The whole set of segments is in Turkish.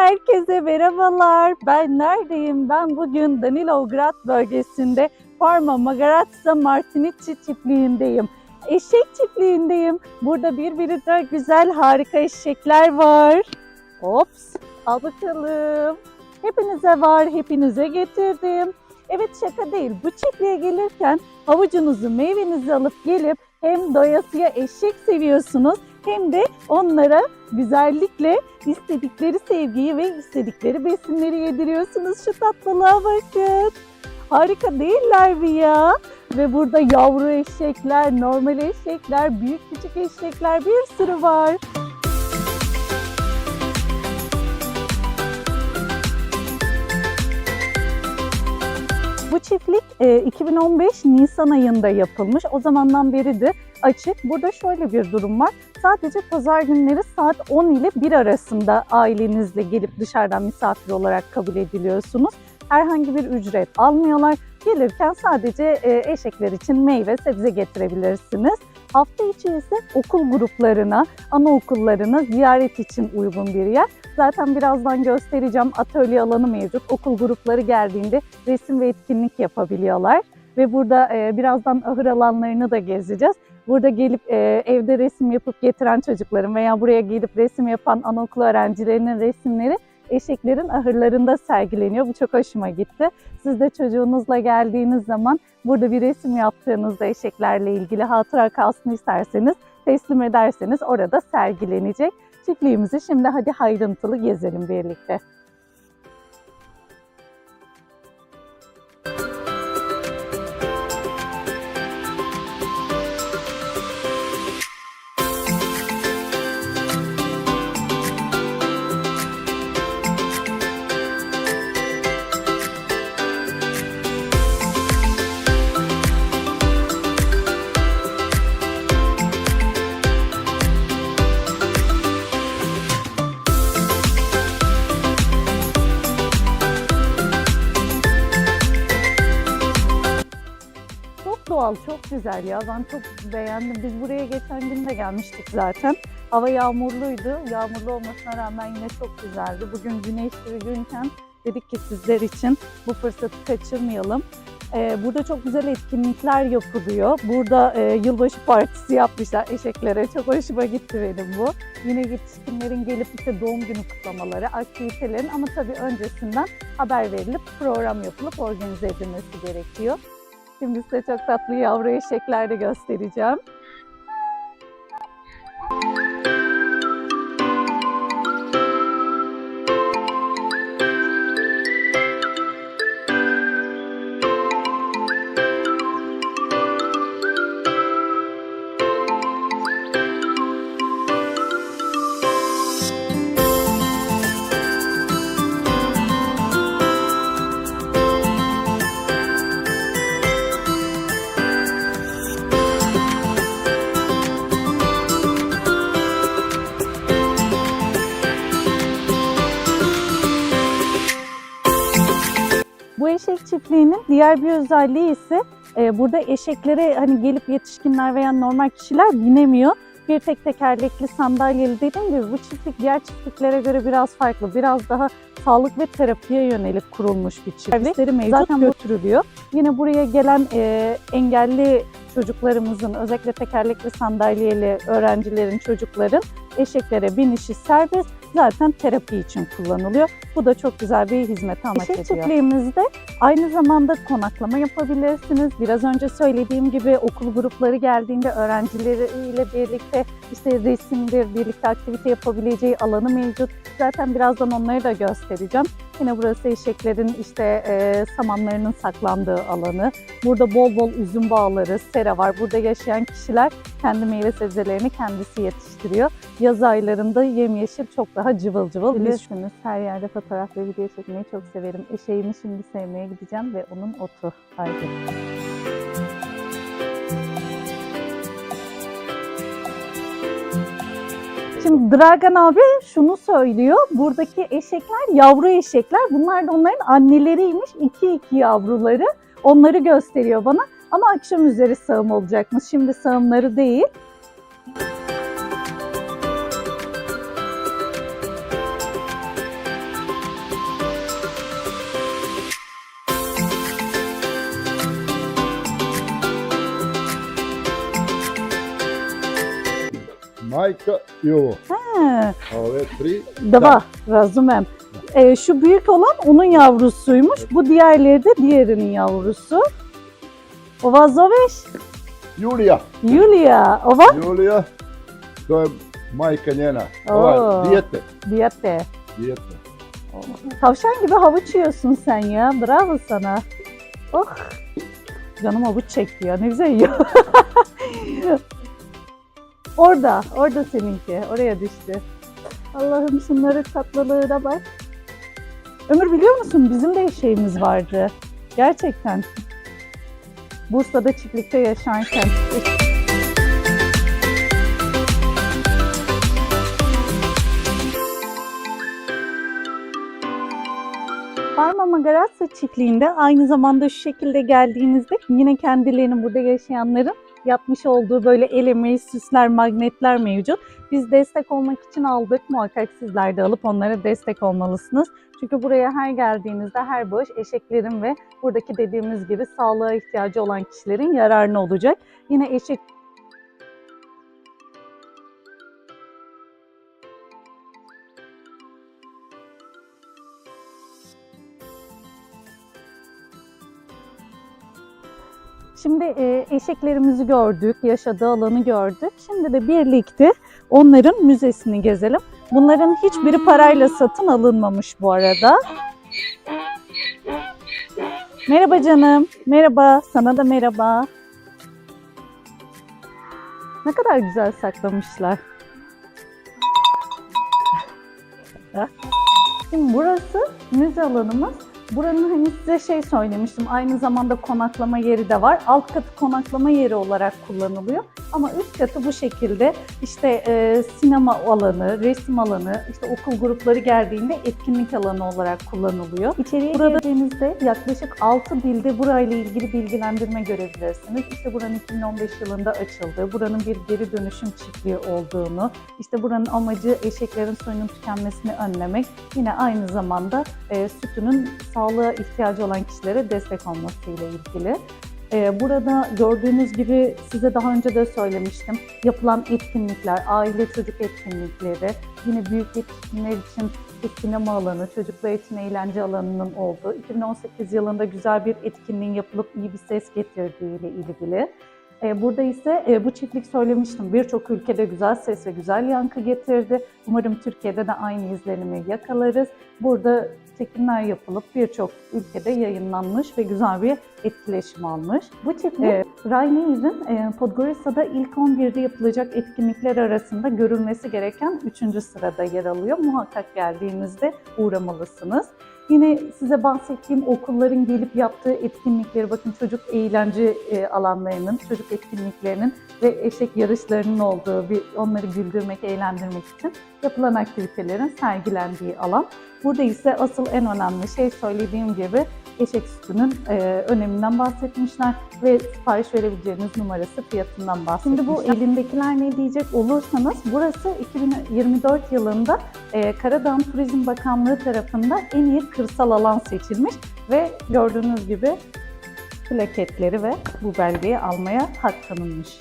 Herkese merhabalar. Ben neredeyim? Ben bugün Danilograd bölgesinde Parma Magaratsa Martinici çiftliğindeyim. Eşek çiftliğindeyim. Burada birbirinden güzel harika eşekler var. Ops, al bakalım. Hepinize var, hepinize getirdim. Evet şaka değil. Bu çiftliğe gelirken havucunuzu, meyvenizi alıp gelip hem doyasıya eşek seviyorsunuz hem de onlara güzellikle istedikleri sevgiyi ve istedikleri besinleri yediriyorsunuz. Şu tatlılığa bakın. Harika değiller mi ya? Ve burada yavru eşekler, normal eşekler, büyük küçük eşekler bir sürü var. Çiftlik e, 2015 Nisan ayında yapılmış. O zamandan beri de açık. Burada şöyle bir durum var. Sadece pazar günleri saat 10 ile 1 arasında ailenizle gelip dışarıdan misafir olarak kabul ediliyorsunuz. Herhangi bir ücret almıyorlar. Gelirken sadece e, eşekler için meyve, sebze getirebilirsiniz. Hafta içi ise okul gruplarına, anaokullarına ziyaret için uygun bir yer. Zaten birazdan göstereceğim atölye alanı mevcut. Okul grupları geldiğinde resim ve etkinlik yapabiliyorlar. Ve burada e, birazdan ahır alanlarını da gezeceğiz. Burada gelip e, evde resim yapıp getiren çocukların veya buraya gelip resim yapan anaokulu öğrencilerinin resimleri eşeklerin ahırlarında sergileniyor. Bu çok hoşuma gitti. Siz de çocuğunuzla geldiğiniz zaman burada bir resim yaptığınızda eşeklerle ilgili hatıra kalsın isterseniz teslim ederseniz orada sergilenecek. Çiftliğimizi şimdi hadi ayrıntılı gezelim birlikte. Doğal, çok güzel ya. Ben çok beğendim. Biz buraya geçen gün de gelmiştik zaten. Hava yağmurluydu. Yağmurlu olmasına rağmen yine çok güzeldi. Bugün güneşli bir günken dedik ki sizler için bu fırsatı kaçırmayalım. Ee, burada çok güzel etkinlikler yapılıyor. Burada e, yılbaşı partisi yapmışlar eşeklere. Çok hoşuma gitti benim bu. Yine yetişkinlerin gelip işte doğum günü kutlamaları, aktivitelerin ama tabii öncesinden haber verilip program yapılıp organize edilmesi gerekiyor. Şimdi size çok tatlı yavru eşekler de göstereceğim. Çiftliğinin diğer bir özelliği ise e, burada eşeklere hani gelip yetişkinler veya normal kişiler binemiyor. Bir tek tekerlekli sandalyeli dediğim gibi bu çiftlik diğer çiftliklere göre biraz farklı. Biraz daha sağlık ve terapiye yönelik kurulmuş bir çiftlik. Servisleri mevcut Zaten götürülüyor. Yine buraya gelen e, engelli çocuklarımızın özellikle tekerlekli sandalyeli öğrencilerin, çocukların eşeklere binişi serbest zaten terapi için kullanılıyor. Bu da çok güzel bir hizmet amaç ediyor. çiftliğimizde aynı zamanda konaklama yapabilirsiniz. Biraz önce söylediğim gibi okul grupları geldiğinde öğrencileriyle birlikte işte resimdir, birlikte aktivite yapabileceği alanı mevcut. Zaten birazdan onları da göstereceğim. Yine burası eşeklerin işte e, samanlarının saklandığı alanı. Burada bol bol üzüm bağları, sera var. Burada yaşayan kişiler kendi meyve sebzelerini kendisi yetiştiriyor. Yaz aylarında yemyeşil çok daha cıvıl cıvıl. Bilirsiniz her yerde fotoğraf ve video çekmeyi çok severim. Eşeğimi şimdi sevmeye gideceğim ve onun otu. Haydi. Şimdi Dragan abi şunu söylüyor. Buradaki eşekler yavru eşekler. Bunlar da onların anneleriymiş. İki iki yavruları. Onları gösteriyor bana. Ama akşam üzeri sağım olacakmış. Şimdi sağımları değil. Majka i ovo. He, A ove tri, Dava, razumem. Ee, şu büyük olan onun yavrusuymuş. Bu diğerleri de diğerinin yavrusu. Ova zoveš? Julija. Julia. Ova? Julija, to je majka njena. Ova, dijete. Diyete. Dijete. Tavşan gibi havuç yiyorsun sen ya. Bravo sana. Oh. Canım havuç çekti ya. Ne güzel yiyor. orada. Orada seninki. Oraya düştü. Allah'ım şunların tatlılığına bak. Ömür biliyor musun? Bizim de şeyimiz vardı. Gerçekten. Bursa'da çiftlikte yaşarken. Parma Magarazza çiftliğinde aynı zamanda şu şekilde geldiğinizde yine kendilerinin burada yaşayanların yapmış olduğu böyle el emeği, süsler, magnetler mevcut. Biz destek olmak için aldık. Muhakkak sizler de alıp onlara destek olmalısınız. Çünkü buraya her geldiğinizde her bağış eşeklerin ve buradaki dediğimiz gibi sağlığa ihtiyacı olan kişilerin yararına olacak. Yine eşek Şimdi e, eşeklerimizi gördük, yaşadığı alanı gördük. Şimdi de birlikte onların müzesini gezelim. Bunların hiçbiri parayla satın alınmamış bu arada. Merhaba canım. Merhaba. Sana da merhaba. Ne kadar güzel saklamışlar. Şimdi burası müze alanımız. Buranın hani size şey söylemiştim. Aynı zamanda konaklama yeri de var. Alt katı konaklama yeri olarak kullanılıyor. Ama üst katı bu şekilde işte e, sinema alanı, resim alanı, işte okul grupları geldiğinde etkinlik alanı olarak kullanılıyor. İçeriye Burada girdiğinizde yaklaşık 6 dilde burayla ilgili bilgilendirme görebilirsiniz. İşte buranın 2015 yılında açıldığı, buranın bir geri dönüşüm çiftliği olduğunu, işte buranın amacı eşeklerin soyunun tükenmesini önlemek. Yine aynı zamanda e, sütünün sağlığa ihtiyacı olan kişilere destek olmasıyla ilgili. Ee, Burada gördüğünüz gibi size daha önce de söylemiştim. Yapılan etkinlikler, aile çocuk etkinlikleri, yine büyük yetişkinler için bir sinema alanı, çocuklar için eğlence alanının olduğu, 2018 yılında güzel bir etkinliğin yapılıp iyi bir ses getirdiği ile ilgili. Ee, Burada ise e, bu çiftlik söylemiştim birçok ülkede güzel ses ve güzel yankı getirdi. Umarım Türkiye'de de aynı izlenimi yakalarız. Burada çekimler yapılıp birçok ülkede yayınlanmış ve güzel bir etkileşim almış. Bu çiftlik e, Ryanair'in e, Podgorica'da ilk 11'de yapılacak etkinlikler arasında görülmesi gereken 3. sırada yer alıyor. Muhakkak geldiğinizde uğramalısınız. Yine size bahsettiğim okulların gelip yaptığı etkinlikleri, bakın çocuk eğlence e, alanlarının, çocuk etkinliklerinin ve eşek yarışlarının olduğu, bir onları güldürmek, eğlendirmek için yapılan aktivitelerin sergilendiği alan. Burada ise asıl en önemli şey söylediğim gibi eşek sütünün e, öneminden bahsetmişler ve sipariş verebileceğiniz numarası fiyatından bahsetmişler. Şimdi bu elindekiler ne diyecek olursanız burası 2024 yılında e, Karadağ Turizm Bakanlığı tarafından en iyi kırsal alan seçilmiş ve gördüğünüz gibi plaketleri ve bu belgeyi almaya hak tanınmış.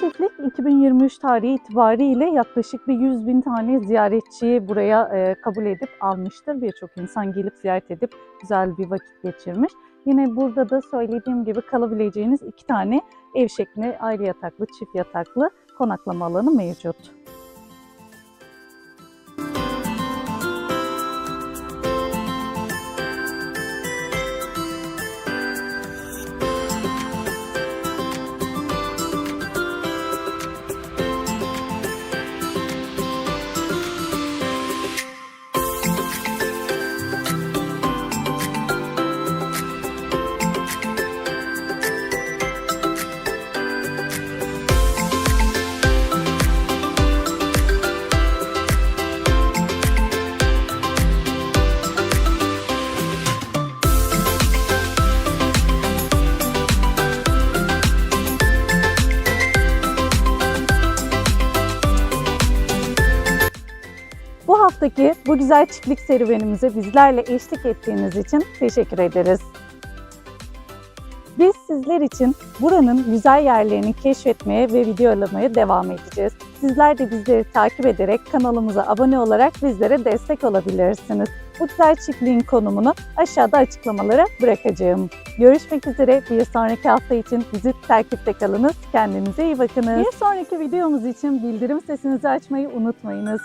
Çiftlik 2023 tarihi itibariyle yaklaşık bir 100 bin tane ziyaretçiyi buraya e, kabul edip almıştır. Birçok insan gelip ziyaret edip güzel bir vakit geçirmiş. Yine burada da söylediğim gibi kalabileceğiniz iki tane ev şeklinde ayrı yataklı, çift yataklı konaklama alanı mevcut. Haftaki bu güzel çiftlik serüvenimize bizlerle eşlik ettiğiniz için teşekkür ederiz. Biz sizler için buranın güzel yerlerini keşfetmeye ve videolamaya devam edeceğiz. Sizler de bizleri takip ederek kanalımıza abone olarak bizlere destek olabilirsiniz. Bu güzel çiftliğin konumunu aşağıda açıklamalara bırakacağım. Görüşmek üzere bir sonraki hafta için bizi takipte kalınız. Kendinize iyi bakınız. Bir sonraki videomuz için bildirim sesinizi açmayı unutmayınız.